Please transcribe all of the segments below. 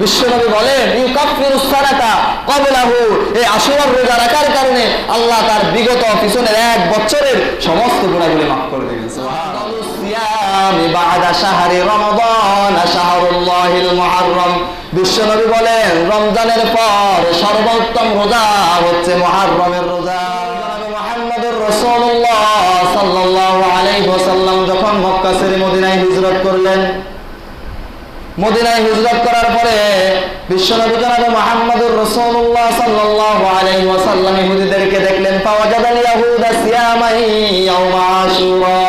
বিশ্বনবী বলেন ইউকাফিরু সালাতা ক্বাবলাহু। এই আশুরার রোজা রাখার কারণে আল্লাহ তার বিগত পিছনের এক বছরের সমস্ত গুনাহগুলি মাফ করে দেবেন বিশ্বনবী বলেন, রমজানের পর সর্বোত্তম রোজা হচ্ছে মুহররমের রোজা। সাল্লাল্লাহু আলাইহি ওয়াসাল্লাম যখন মক্কা ছেড়ে মদিনায় হিজরত করলেন মদিনায় হিজরত করার পরে বিশ্বনবী জনাবে মুহাম্মদুর রাসূলুল্লাহ সাল্লাল্লাহু আলাইহি ওয়াসাল্লাম ইহুদিদেরকে দেখলেন, ফাওয়াজাদাল ইয়াহুদা সিয়ামাই ইয়াউমা আশুরা।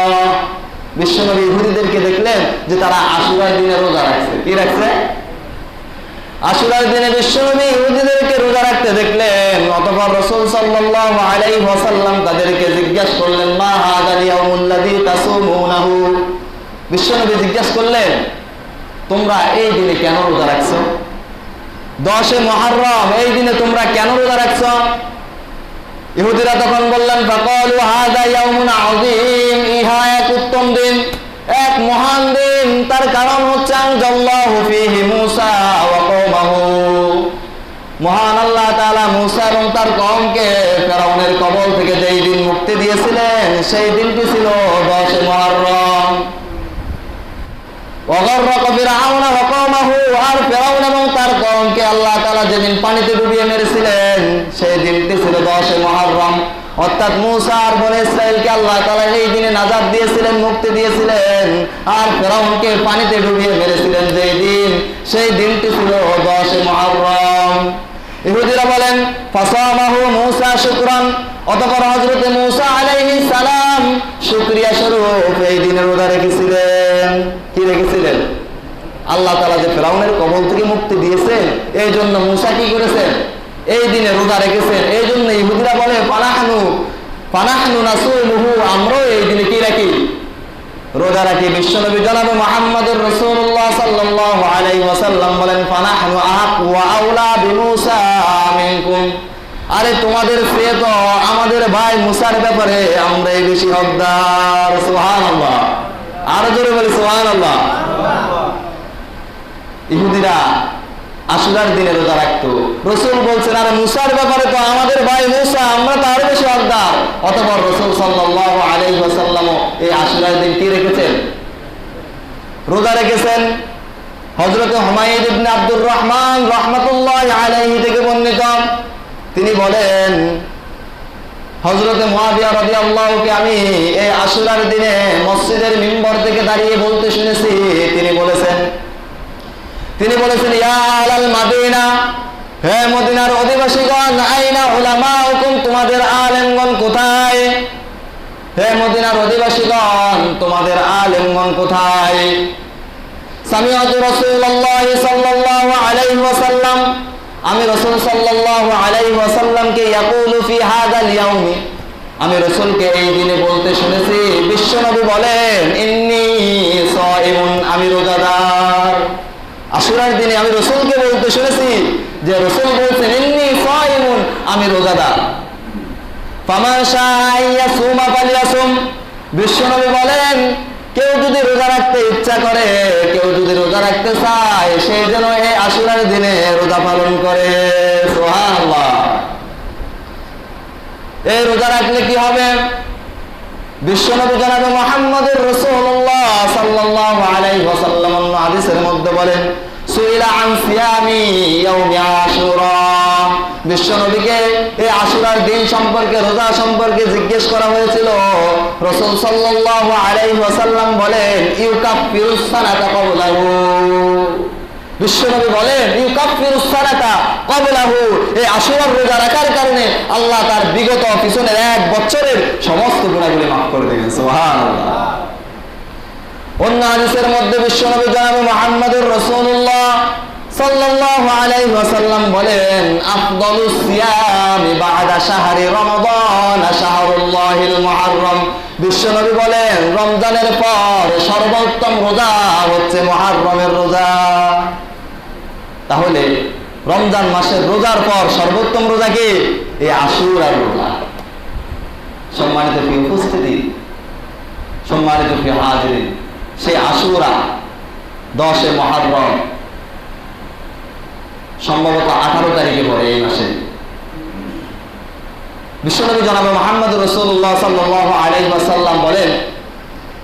বিশ্বনবী ইহুদিদেরকে দেখলেন যে তারা আশুরার দিনে রোজা রাখছে। কি রাখছে? আশুরার দিনে বিশ্বনবী ইহুদিদেরকে রোজা রাখতে দেখলেন, অতঃপর রাসূল সাল্লাল্লাহু আলাইহি ওয়াসাল্লাম তাদেরকে জিজ্ঞাসা করলেন, মা হাদাল ইয়াউমুল্লাযী তাসুমুনাহু? বিশ্বনবী জিজ্ঞাসা করলেন তোমরা এই দিনে কেন রোজা রাখছো? দশে মহারম, এই দিনে তোমরা কেন রোজা রাখছো? ইহুদিরা তখন বললেন ইয়াউমুন আযীম ইহা এক উত্তম দিন, এক মহান দিন। তার কারণ হচ্ছে, আনজাল্লাহু ওয়া কওমাহু। মহান আল্লাহ তাআলা মূসা এবং তার কওমকে ফেরাউনের কবল থেকে যেই দিন মুক্তি দিয়েছিলেন, সেই দিনটি ছিল দশে মহারম অগর্রক ফিরাউন ওয়া কওমাহু যেদিন পানিতে ডুবিয়ে মেরেছিলেন, সেই দিনটি ছিল 10 মুহররম। অর্থাৎ মূসা আর বনে ইসরাইলকে আল্লাহ তাআলা এই দিনে নাজাত দিয়েছিলেন, মুক্তি দিয়েছিলেন, আর ফিরাউনকে পানিতে ডুবিয়ে মেরেছিলেন যেই দিন, সেই দিনটি ছিল 10 মুহররম। ইহুদিরা বলেন, ফাসামাহু মূসা শুকরান অতঃপর হযরত মূসা আলাইহিস সালাম শুকরিয়া স্বরূপ এই দিনের রেখেছিলেন কি রেখেছিলেন? আল্লাহ তাআলা যে ফেরাউনের কবল থেকে মুক্তি দিয়েছেন, এই জন্য মূসা কি করেছেন? এই দিনে রোজা রেখেছেন, এই জন্য ইহুদিরা বলে পানাহানু পানাহানু নাসুমুহু আমরাও এই দিনে কি রাখি? রোজা রাখি। বিশ্বনবী জনাবে মুহাম্মদুর রাসূলুল্লাহ সাল্লাল্লাহু আলাইহি ওয়াসাল্লাম বলেন, ফানাহনু আহাক আউলা বিমূসা মিনকুম আরে তোমাদের চেয়ে তো আমাদের ভাই মুসার ব্যাপারে আমরাই বেশি হকদার, সুবহানাল্লাহ। আরও জোরে বলি, সুবহানাল্লাহ। ইহুদিরা আশুরার দিনে রোজা রাখতো। রসুল বলছেন, আর মুসার ব্যাপারে তো আমাদের ভাই মুসা, আমরা তো আরও বেশি হকদার অতপর রসুল ওয়াসাল্লাম এই আশুরার দিন কি রেখেছেন? রোজা রেখেছেন হযরত হুমায়ুন ইবনে আব্দুর রহমান রাহমাতুল্লাহ আলাইহি থেকে বর্ণিত। তিনি বলেন হযরত মুয়াবিয়া রাদিয়াল্লাহুকে আমি এই আশুরার দিনে মসজিদের মিম্বর থেকে দাঁড়িয়ে বলতে শুনেছি, তিনি বলেছেন তিনি বলেছেন, ইয়া আলাল মাদিনা, হে মদিনার অধিবাসীগণ, আইনা উলামা হুকুম তোমাদের আলেমগণ কোথায়? হে মদিনার অধিবাসীগণ, তোমাদের আলেমগণ কোথায়? সামিআতু রাসূলুল্লাহ সাল্লাল্লাহু আলাইহি ওয়াসাল্লাম আমি রাসূল হাদাল ইয়াউমি। আমি রাসূলকে এই দিনে বলতে শুনেছি বিশ্বনবী বলেন আমি রোজাদার। আশুরার দিনে আমি রসুলকে বলতে শুনেছি যে রসুল বলছেন এমনি সাইমুন, আমি রোজাদার। ফামান শাআইয়া সুমা ফালিয়াসুম। বিশ্বনবী বলেন কেউ যদি রোজা রাখতে ইচ্ছা করে, কেউ যদি রোজা রাখতে চায় সেই যেন এই আশুরার দিনে রোজা পালন করে। এই রোজা রাখলে কি হবে? বিশ্বনবী জনাবে মুহাম্মদুর আলাইহি ওয়াসাল্লাম অন্য হাদিসের মধ্যে বলেন, সুইলা আন সিয়ামি ইয়াউমি আশুরা বিশ্বনবীকে এই আশুরার দিন সম্পর্কে, রোজা সম্পর্কে জিজ্ঞেস করা হয়েছিল। রাসূল ওয়াসাল্লাম বলেন বিশ্বনবী বলেন এই আশুরার রোজা রাখার কারণে আল্লাহ তার বিগত পিছনের এক বছরের সমস্ত গুনাহগুলি মাফ করে দেবেন সুবহানাল্লাহ। অন্য হাদিসের মধ্যে বিশ্বনবী জনাবে মুহাম্মদুর রাসূলুল্লাহ বলেন শাহরুল্লাহিল বিশ্বনবী বলেন, রমজানের পর সর্বোত্তম রোজা হচ্ছে মুহাররমের রোজা। তাহলে রমজান মাসের রোজার পর সর্বোত্তম রোজা কি? এই আশুরার রোজা। সম্মানিত প্রিয় উপস্থিতি, সম্মানিত প্রিয় হাজিরিন, সেই আশুরা দশে মহারম সম্ভবত আঠারো তারিখে পড়ে এই মাসে। বিশ্বনবী জনাব মোহাম্মদ রসুল্লাহ সাল্লাহ আলাইসাল্লাম বলেন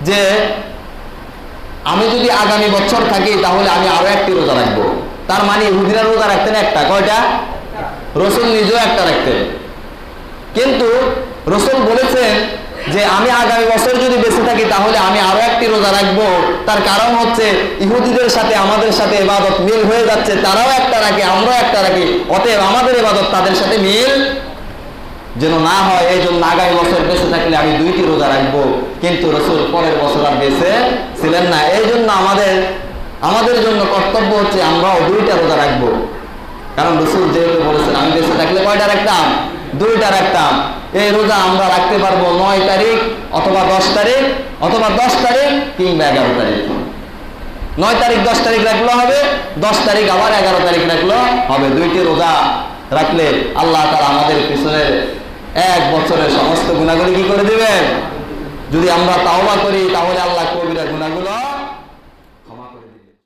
যে, আমি যদি আগামী বছর থাকি তাহলে আমি আরও একটি রোজা রাখব। তার মানে ইহুদিরা রোজা রাখতেন একটা, কয়টা? রসুল নিজেও একটা রাখতেন। কিন্তু রসুল বলেছেন যে আমি আগামী বছর যদি বেঁচে থাকি, তাহলে আমি আরও একটি রোজা রাখব। তার কারণ হচ্ছে, ইহুদিদের সাথে, আমাদের সাথে এবাদত মিল হয়ে যাচ্ছে, তারাও একটা রাখে, আমরাও একটা রাখি। অতএব আমাদের এবাদত তাদের সাথে মিল যেন না হয়। এই জন্য আগামী বছর বেঁচে থাকলে আমি দুইটি রোজা রাখব। কিন্তু রসুল পরের বছর আর বেঁচে ছিলেন না। এই জন্য আমাদের আমাদের জন্য কর্তব্য হচ্ছে, আমরাও দুইটা রোজা রাখব। কারণ রসুল যেহেতু বলেছেন, আমি বেঁচে থাকলে কয়টা রাখতাম দুইটা রাখতাম এই রোজা আমরা রাখতে পারব নয় তারিখ, অথবা দশ তারিখ, অথবা দশ তারিখ কিংবা এগারো তারিখ। নয় তারিখ, দশ তারিখ রাখলেও হবে, দশ তারিখ আবার এগারো তারিখ রাখলেও হবে। দুইটি রোজা রাখলে আল্লাহ তারা আমাদের পিছনের এক বছরের সমস্ত গুণাগুলি কি করে দিবেন? যদি আমরা তাওবা করি, তাহলে আল্লাহ কবিরা গুণাগুলি